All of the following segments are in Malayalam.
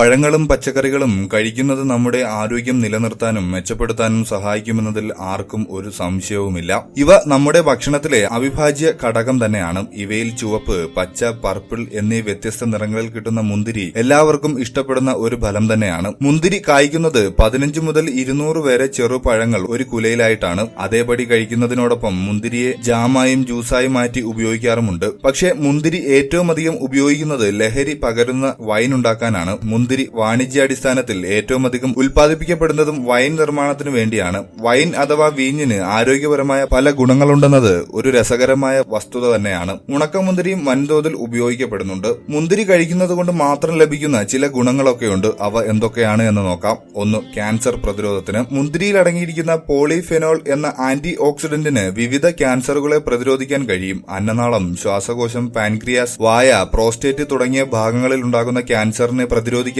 പഴങ്ങളും പച്ചക്കറികളും കഴിക്കുന്നത് നമ്മുടെ ആരോഗ്യം നിലനിർത്താനും മെച്ചപ്പെടുത്താനും സഹായിക്കുമെന്നതിൽ ആർക്കും ഒരു സംശയവുമില്ല. ഇവ നമ്മുടെ ഭക്ഷണത്തിലെ അവിഭാജ്യ ഘടകം തന്നെയാണ്. ഇവയിൽ ചുവപ്പ് പച്ച പർപ്പിൾ എന്നീ വ്യത്യസ്ത നിറങ്ങളിൽ കിട്ടുന്ന മുന്തിരി എല്ലാവർക്കും ഇഷ്ടപ്പെടുന്ന ഒരു ഫലം തന്നെയാണ്. മുന്തിരി കായ്ക്കുന്നത് പതിനഞ്ച് മുതൽ ഇരുന്നൂറ് വരെ ചെറുപഴങ്ങൾ ഒരു കുലയിലായിട്ടാണ്. അതേപടി കഴിക്കുന്നതിനോടൊപ്പം മുന്തിരിയെ ജാമായും ജ്യൂസായും മാറ്റി ഉപയോഗിക്കാറുമുണ്ട്. പക്ഷേ മുന്തിരി ഏറ്റവും അധികം ഉപയോഗിക്കുന്നത് ലഹരി പകരുന്ന വൈൻ ഉണ്ടാക്കാനാണ് മുന്തിരി വാണിജ്യാടിസ്ഥാനത്തിൽ ഏറ്റവും അധികം ഉൽപ്പാദിപ്പിക്കപ്പെടുന്നതും വൈൻ നിർമ്മാണത്തിനു വേണ്ടിയാണ്. വൈൻ അഥവാ വീഞ്ഞിന് ആരോഗ്യപരമായ പല ഗുണങ്ങളുണ്ടെന്നത് ഒരു രസകരമായ വസ്തുത തന്നെയാണ്. ഉണക്കമുന്തിരിയും വൻതോതിൽ ഉപയോഗിക്കപ്പെടുന്നുണ്ട്. മുന്തിരി കഴിക്കുന്നത് കൊണ്ട് മാത്രം ലഭിക്കുന്ന ചില ഗുണങ്ങളൊക്കെയുണ്ട്. അവ എന്തൊക്കെയാണ് എന്ന് നോക്കാം. ഒന്ന് ക്യാൻസർ പ്രതിരോധത്തിന്. മുന്തിരിയിൽ അടങ്ങിയിരിക്കുന്ന പോളിഫെനോൾ എന്ന ആന്റി ഓക്സിഡന്റിന് വിവിധ ക്യാൻസറുകളെ പ്രതിരോധിക്കാൻ കഴിയും. അന്നനാളം ശ്വാസകോശം പാൻക്രിയാസ് വായ പ്രോസ്റ്റേറ്റ് തുടങ്ങിയ ഭാഗങ്ങളിൽ ഉണ്ടാകുന്ന ക്യാൻസറിനെ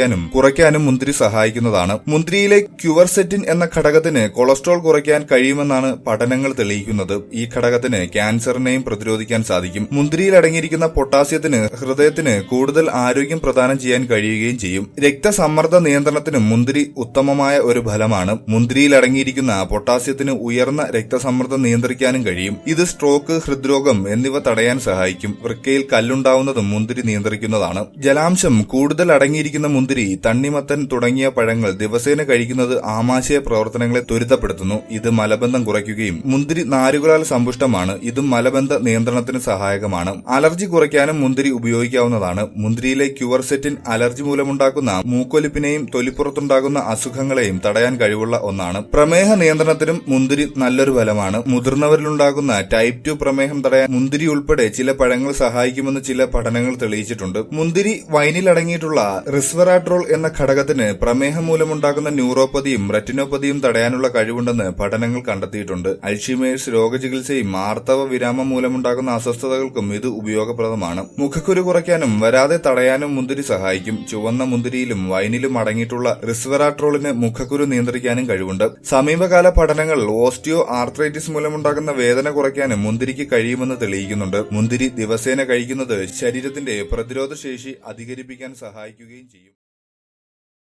പ്രതിരോധിക്കാനും കുറയ്ക്കാനും മുന്തിരി സഹായിക്കുന്നതാണ്. മുന്തിരിയിലെ ക്യുവർസെറ്റിൻ എന്ന ഘടകത്തിന് കൊളസ്ട്രോൾ കുറയ്ക്കാൻ കഴിയുമെന്നാണ് പഠനങ്ങൾ തെളിയിക്കുന്നത്. ഈ ഘടകത്തിന് ക്യാൻസറിനെയും പ്രതിരോധിക്കാൻ സാധിക്കും. മുന്തിരിയിൽ അടങ്ങിയിരിക്കുന്ന പൊട്ടാസ്യത്തിന് ഹൃദയത്തിന് കൂടുതൽ ആരോഗ്യം പ്രദാനം ചെയ്യാൻ കഴിയുകയും ചെയ്യും. രക്തസമ്മർദ്ദ നിയന്ത്രണത്തിന് മുന്തിരി ഉത്തമമായ ഒരു ഫലമാണ്. മുന്തിരിയിൽ അടങ്ങിയിരിക്കുന്ന പൊട്ടാസ്യത്തിന് ഉയർന്ന രക്തസമ്മർദ്ദം നിയന്ത്രിക്കാനും കഴിയും. ഇത് സ്ട്രോക്ക് ഹൃദ്രോഗം എന്നിവ തടയാൻ സഹായിക്കും. വൃക്കയിൽ കല്ലുണ്ടാവുന്നതും മുന്തിരി നിയന്ത്രിക്കുന്നതാണ്. ജലാംശം കൂടുതൽ അടങ്ങിയിരിക്കുന്ന മുന്തിരി തണ്ണിമത്തൻ തുടങ്ങിയ പഴങ്ങൾ ദിവസേന കഴിക്കുന്നത് ആമാശയ പ്രവർത്തനങ്ങളെ ത്വരിതപ്പെടുത്തുന്നു. ഇത് മലബന്ധം കുറയ്ക്കുകയും മുന്തിരി നാരുകളാൽ സമ്പുഷ്ടമാണ്. ഇതും മലബന്ധ നിയന്ത്രണത്തിന് സഹായകമാണ്. അലർജി കുറയ്ക്കാനും മുന്തിരി ഉപയോഗിക്കാവുന്നതാണ്. മുന്തിരിയിലെ ക്യുവർസെറ്റിൻ അലർജി മൂലമുണ്ടാക്കുന്ന മൂക്കൊലിപ്പിനെയും തൊലിപ്പുറത്തുണ്ടാകുന്ന അസുഖങ്ങളെയും തടയാൻ കഴിവുള്ള ഒന്നാണ്. പ്രമേഹ നിയന്ത്രണത്തിനും മുന്തിരി നല്ലൊരു ഫലമാണ്. മുതിർന്നവരിലുണ്ടാകുന്ന ടൈപ്പ് ടു പ്രമേഹം തടയാൻ മുന്തിരി ഉൾപ്പെടെ ചില പഴങ്ങൾ സഹായിക്കുമെന്ന് ചില പഠനങ്ങൾ തെളിയിച്ചിട്ടുണ്ട്. മുന്തിരി വൈനിൽ അടങ്ങിയിട്ടുള്ള റിസ്വറാട്രോൾ എന്ന ഘടകത്തിന് പ്രമേഹം മൂലമുണ്ടാകുന്ന ന്യൂറോപ്പതിയും റെറ്റിനോപ്പതിയും തടയാനുള്ള കഴിവുണ്ടെന്ന് പഠനങ്ങൾ കണ്ടെത്തിയിട്ടുണ്ട്. അൽഷിമേഴ്സ് രോഗചികിത്സയും ആർത്തവ വിരാമം മൂലമുണ്ടാകുന്ന അസ്വസ്ഥതകൾക്കും ഇത് ഉപയോഗപ്രദമാണ്. മുഖക്കുരു കുറയ്ക്കാനും വരാതെ തടയാനും മുന്തിരി സഹായിക്കും. ചുവന്ന മുന്തിരിയിലും വൈനിലും അടങ്ങിയിട്ടുള്ള റിസ്വറാട്രോളിന് മുഖക്കുരു നിയന്ത്രിക്കാനും കഴിവുണ്ട്. സമീപകാല പഠനങ്ങൾ ഓസ്റ്റിയോ ആർത്രൈറ്റിസ് മൂലമുണ്ടാകുന്ന വേദന കുറയ്ക്കാനും മുന്തിരിക്ക് കഴിയുമെന്ന് തെളിയിക്കുന്നുണ്ട്. മുന്തിരി ദിവസേന കഴിക്കുന്നത് ശരീരത്തിന്റെ പ്രതിരോധ ശേഷി അധികരിപ്പിക്കാൻ സഹായിക്കുകയും ചെയ്യും.